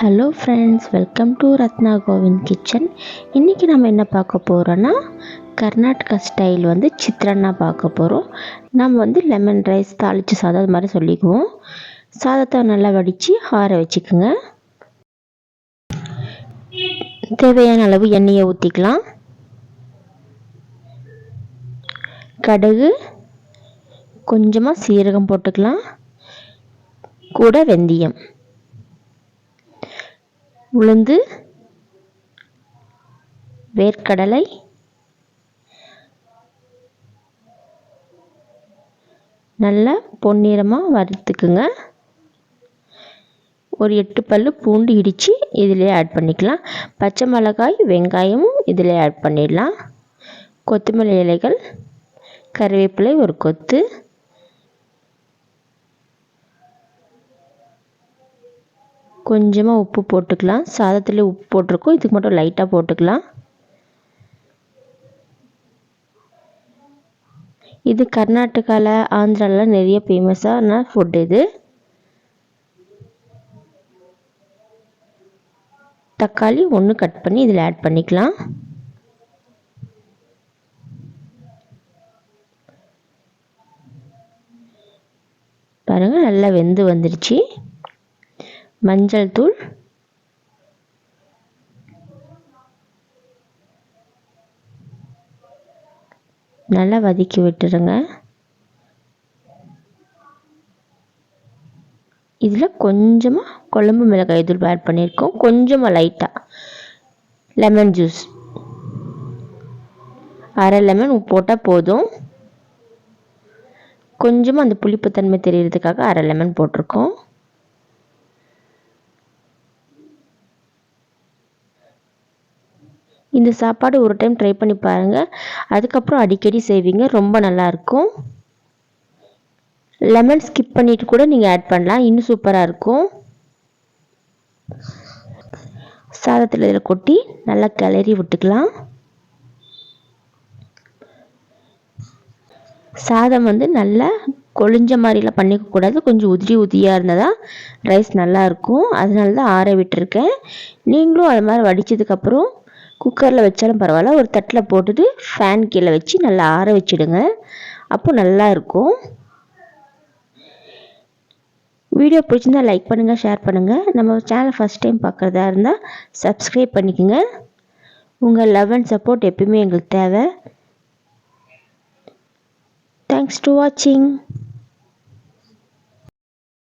Hello friends welcome to Ratna Govind kitchen இன்றைக்கி நம்ம என்ன பார்க்க போகிறோன்னா கர்நாடகா ஸ்டைல் வந்து சித்ரன்னா பார்க்க போகிறோம் நம்ம வந்து லெமன் ரைஸ் தாளித்து சாதம் அது மாதிரி சொல்லிக்குவோம். சாதத்தை நல்லா வடித்து ஆற வச்சுக்கோங்க. தேவையான அளவு எண்ணெயை ஊற்றிக்கலாம் கடுகு கொஞ்சமாக சீரகம் போட்டுக்கலாம். கூட வெந்தயம். உளுந்து வேர்க்கடலை நல்லா பொன்னிறமாக வறுத்துக்குங்க. ஒரு எட்டு பல் பூண்டு இடித்து இதிலே ஆட் பண்ணிக்கலாம். பச்சை மிளகாய் வெங்காயமும் இதில் ஆட் பண்ணிடலாம். கொத்தமல்லி இலைகள் கருவேப்பிலை ஒரு கொத்து. கொஞ்சமாக உப்பு போட்டுக்கலாம். சாதத்தில் உப்பு போட்டிருக்கோம். இதுக்கு மட்டும் லைட்டாக போட்டுக்கலாம். இது கர்நாடகாவில் ஆந்திராவில் நிறைய ஃபேமஸான ஃபுட் இது. தக்காளி ஒன்று கட் பண்ணி இதில் ஆட் பண்ணிக்கலாம். பாருங்கள் நல்லா வெந்து வந்துடுச்சு மஞ்சள் தூள். நல்லா வதக்கி விட்டுருங்க. இதில் கொஞ்சமாக குழம்பு மிளகாய் தூள் ஆட் பண்ணியிருக்கோம் கொஞ்சமாக லைட்டாக லெமன் ஜூஸ் அரை லெமன் போட்டால் போதும். கொஞ்சமாக அந்த புளிப்புத்தன்மை தெரியறதுக்காக அரை லெமன் போட்டிருக்கோம். இந்த சாப்பாடு ஒரு டைம் ட்ரை பண்ணி பாருங்கள் அதுக்கப்புறம் அடிக்கடி செய்வீங்க. ரொம்ப நல்லாயிருக்கும். லெமன் ஸ்கிப் பண்ணிவிட்டு கூட நீங்கள் ஆட் பண்ணலாம். இன்னும் சூப்பராக இருக்கும். சாதத்தில் இதில் கொட்டி நல்லா கிளறி விட்டுக்கலாம். சாதம் வந்து நல்லா கொழிஞ்ச மாதிரிலாம் பண்ணிக்கக்கூடாது கொஞ்சம் உதிரி உதிரியாக இருந்தால் தான் ரைஸ் நல்லாயிருக்கும். அதனால தான் ஆற விட்டுருக்கேன். நீங்களும் அது மாதிரி வடித்ததுக்கப்புறம் குக்கரில் வச்சாலும் பரவாயில்ல. ஒரு தட்டில் போட்டுட்டு ஃபேன் கீழே வச்சு நல்லா ஆற வச்சுடுங்க. அப்போ நல்லா இருக்கும். வீடியோ பிடிச்சிருந்தா லைக் பண்ணுங்கள் ஷேர் பண்ணுங்கள் நம்ம சேனல் ஃபஸ்ட் டைம் பார்க்குறதா இருந்தால் சப்ஸ்கிரைப் பண்ணிக்கோங்க. உங்கள் லவ் அண்ட் சப்போர்ட் எப்பயுமே எங்களுக்கு தேவை. தேங்க்ஸ் டு வாட்சிங்